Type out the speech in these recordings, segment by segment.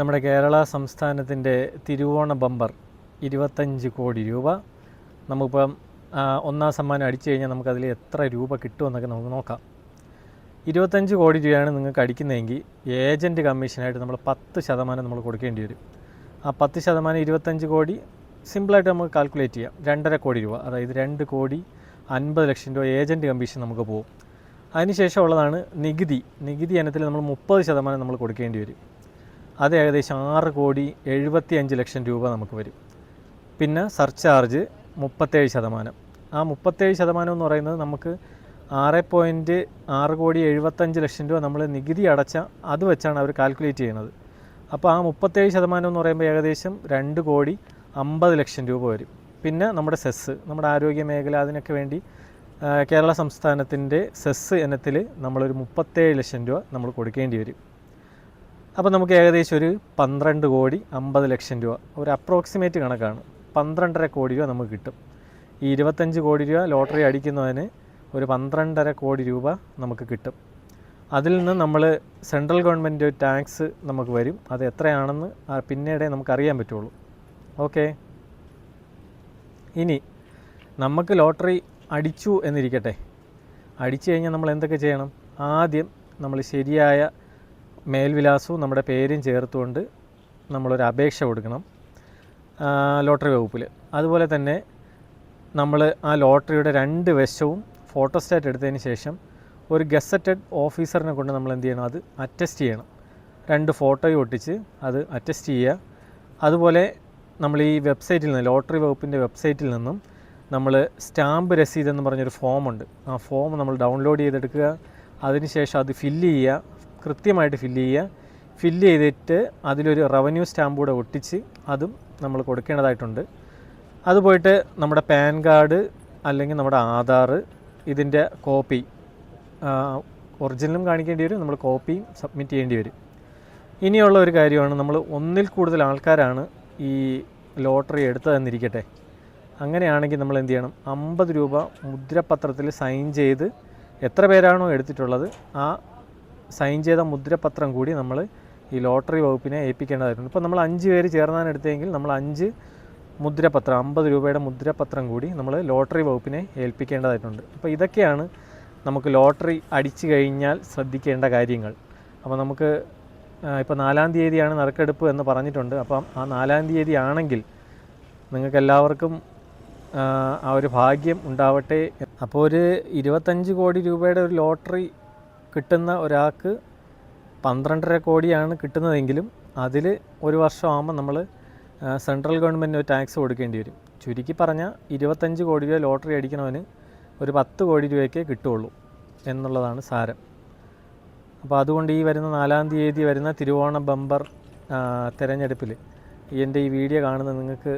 നമ്മുടെ കേരള സംസ്ഥാനത്തിന്റെ തിരുവോണ ബമ്പർ ഇരുപത്തഞ്ച് കോടി രൂപ. നമുക്കിപ്പം ഒന്നാം സമ്മാനം അടിച്ചു കഴിഞ്ഞാൽ നമുക്കതിൽ എത്ര രൂപ കിട്ടുമെന്നൊക്കെ നമുക്ക് നോക്കാം. ഇരുപത്തഞ്ച് കോടി രൂപയാണ് നിങ്ങൾക്ക് അടിക്കുന്നതെങ്കിൽ ഏജന്റ് കമ്മീഷനായിട്ട് നമ്മൾ പത്ത് ശതമാനം നമ്മൾ കൊടുക്കേണ്ടി വരും. ആ പത്ത് ശതമാനം ഇരുപത്തഞ്ച് കോടി സിമ്പിളായിട്ട് നമുക്ക് കാൽക്കുലേറ്റ് ചെയ്യാം. രണ്ടര കോടി രൂപ അതായത് രണ്ട് കോടി അൻപത് ലക്ഷം രൂപ ഏജന്റ് കമ്മീഷൻ നമുക്ക് പോകും അതിനുശേഷം ഉള്ളതാണ് നികുതി. നികുതി ഇനത്തിൽ നമ്മൾ മുപ്പത് ശതമാനം നമ്മൾ കൊടുക്കേണ്ടി വരും. അത് ഏകദേശം ആറ് കോടി എഴുപത്തി അഞ്ച് ലക്ഷം രൂപ നമുക്ക് വരും. പിന്നെ സർചാർജ് മുപ്പത്തേഴ് ശതമാനം. ആ മുപ്പത്തേഴ് ശതമാനം എന്ന് പറയുന്നത് നമുക്ക് ആറ് പോയിന്റ് ആറ് കോടി എഴുപത്തഞ്ച് ലക്ഷം രൂപ നമ്മൾ നികുതി അടച്ച അത് വെച്ചാണ് അവർ കാൽക്കുലേറ്റ് ചെയ്യുന്നത്. അപ്പോൾ ആ മുപ്പത്തേഴ് ശതമാനം എന്ന് പറയുമ്പോൾ ഏകദേശം രണ്ട് കോടി അമ്പത് ലക്ഷം രൂപ വരും. പിന്നെ നമ്മുടെ സെസ് നമ്മുടെ ആരോഗ്യ മേഖല അതിനൊക്കെ വേണ്ടി കേരള സംസ്ഥാനത്തിന്റെ സെസ് ഇനത്തിൽ നമ്മളൊരു മുപ്പത്തേഴ് ലക്ഷം രൂപ നമ്മൾ കൊടുക്കേണ്ടി വരും. അപ്പോൾ നമുക്ക് ഏകദേശം ഒരു പന്ത്രണ്ട് കോടി അമ്പത് ലക്ഷം രൂപ ഒരു അപ്രോക്സിമേറ്റ് കണക്കാണ്. പന്ത്രണ്ടര കോടി രൂപ നമുക്ക് കിട്ടും. ഈ ഇരുപത്തഞ്ച് കോടി രൂപ ലോട്ടറി അടിക്കുന്നതിന് ഒരു പന്ത്രണ്ടര കോടി രൂപ നമുക്ക് കിട്ടും. അതിൽ നിന്ന് നമ്മൾ സെൻട്രൽ ഗവൺമെന്റ് ടാക്സ് നമുക്ക് വരും. അത് എത്രയാണെന്ന് പിന്നീട് നമുക്ക് അറിയാൻ പറ്റുള്ളൂ. ഓക്കെ ഇനി നമുക്ക് ലോട്ടറി അടിച്ചു എന്നിരിക്കട്ടെ. അടിച്ചു കഴിഞ്ഞാൽ നമ്മൾ എന്തൊക്കെ ചെയ്യണം? ആദ്യം നമ്മൾ ശരിയായ മേൽവിലാസവും നമ്മുടെ പേരും ചേർത്തുകൊണ്ട് നമ്മളൊരു അപേക്ഷ കൊടുക്കണം ലോട്ടറി വകുപ്പിൽ അതുപോലെ തന്നെ നമ്മൾ ആ ലോട്ടറിയുടെ രണ്ട് വശവും ഫോട്ടോസ്റ്റാറ്റ് എടുത്തതിന് ശേഷം ഒരു ഗസറ്റഡ് ഓഫീസറിനെ കൊണ്ട് നമ്മൾ എന്ത് ചെയ്യണം അത് അറ്റസ്റ്റ് ചെയ്യണം. രണ്ട് ഫോട്ടോയും ഒട്ടിച്ച് അത് അറ്റസ്റ്റ് ചെയ്യുക. അതുപോലെ നമ്മൾ ഈ വെബ്സൈറ്റിൽ നിന്ന് ലോട്ടറി വകുപ്പിന്റെ വെബ്സൈറ്റിൽ നിന്നും നമ്മൾ സ്റ്റാമ്പ് രസീത് എന്ന് പറഞ്ഞൊരു ഫോമുണ്ട്. ആ ഫോം നമ്മൾ ഡൗൺലോഡ് ചെയ്തെടുക്കുക അതിനുശേഷം അത് ഫില്ല് ചെയ്യുക കൃത്യമായിട്ട് ഫില്ല് ചെയ്യുക. ഫില്ല് ചെയ്തിട്ട് അതിലൊരു റവന്യൂ സ്റ്റാമ്പ് കൂടെ ഒട്ടിച്ച് അതും നമ്മൾ കൊടുക്കേണ്ടതായിട്ടുണ്ട്. അത് പോയിട്ട് നമ്മുടെ പാൻ കാർഡ് അല്ലെങ്കിൽ നമ്മുടെ ആധാർ ഇതിന്റെ കോപ്പി ഒറിജിനലും കാണിക്കേണ്ടി വരും. നമ്മൾ കോപ്പിയും സബ്മിറ്റ് ചെയ്യേണ്ടി വരും. ഇനിയുള്ള ഒരു കാര്യമാണ് നമ്മൾ ഒന്നിൽ കൂടുതൽ ആൾക്കാരാണ് ഈ ലോട്ടറി എടുത്തതെന്നിരിക്കട്ടെ. അങ്ങനെയാണെങ്കിൽ നമ്മൾ എന്ത് ചെയ്യണം? അമ്പത് രൂപ മുദ്രപത്രത്തിൽ സൈൻ ചെയ്ത് എത്ര പേരാണോ എടുത്തിട്ടുള്ളത് ആ സൈൻ ചെയ്ത മുദ്രപത്രം കൂടി നമ്മൾ ഈ ലോട്ടറി വകുപ്പിനെ ഏൽപ്പിക്കേണ്ടതായിരുന്നു ഇപ്പോൾ നമ്മൾ അഞ്ച് പേര് ചേർന്നാണ് എടുത്തതെങ്കിൽ നമ്മൾ അഞ്ച് മുദ്രപത്രം അമ്പത് രൂപയുടെ മുദ്രപത്രം കൂടി നമ്മൾ ലോട്ടറി വകുപ്പിനെ ഏൽപ്പിക്കേണ്ടതായിട്ടുണ്ട്. അപ്പോൾ ഇതൊക്കെയാണ് നമുക്ക് ലോട്ടറി അടിച്ചു കഴിഞ്ഞാൽ ശ്രദ്ധിക്കേണ്ട കാര്യങ്ങൾ. അപ്പോൾ നമുക്ക് ഇപ്പോൾ നാലാം തീയതിയാണ് നറുക്കെടുപ്പ് എന്ന് പറഞ്ഞിട്ടുണ്ട്. അപ്പം ആ നാലാം തീയതി ആണെങ്കിൽ നിങ്ങൾക്ക് എല്ലാവർക്കും ആ, ഒരു ഭാഗ്യം ഉണ്ടാവട്ടെ. അപ്പോൾ ഒരു ഇരുപത്തഞ്ച് കോടി രൂപയുടെ ഒരു ലോട്ടറി കിട്ടുന്ന ഒരാൾക്ക് പന്ത്രണ്ടര കോടിയാണ് കിട്ടുന്നതെങ്കിലും അതിൽ ഒരു വർഷമാകുമ്പോൾ നമ്മൾ സെൻട്രൽ ഗവൺമെന്റിന് ടാക്സ് കൊടുക്കേണ്ടി വരും. ചുരുക്കി പറഞ്ഞാൽ ഇരുപത്തഞ്ച് കോടി രൂപ ലോട്ടറി അടിക്കണവന് ഒരു പത്ത് കോടി രൂപയ്ക്കേ കിട്ടുള്ളൂ എന്നുള്ളതാണ് സാരം. അപ്പോൾ അതുകൊണ്ട് ഈ വരുന്ന നാലാം തീയതി വരുന്ന തിരുവോണ ബമ്പർ തിരഞ്ഞെടുപ്പിൽ എന്റെ ഈ വീഡിയോ കാണുന്ന നിങ്ങൾക്ക്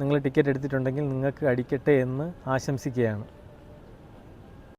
നിങ്ങൾ ടിക്കറ്റ് എടുത്തിട്ടുണ്ടെങ്കിൽ നിങ്ങൾക്ക് അടിക്കട്ടെ എന്ന് ആശംസിക്കുകയാണ്.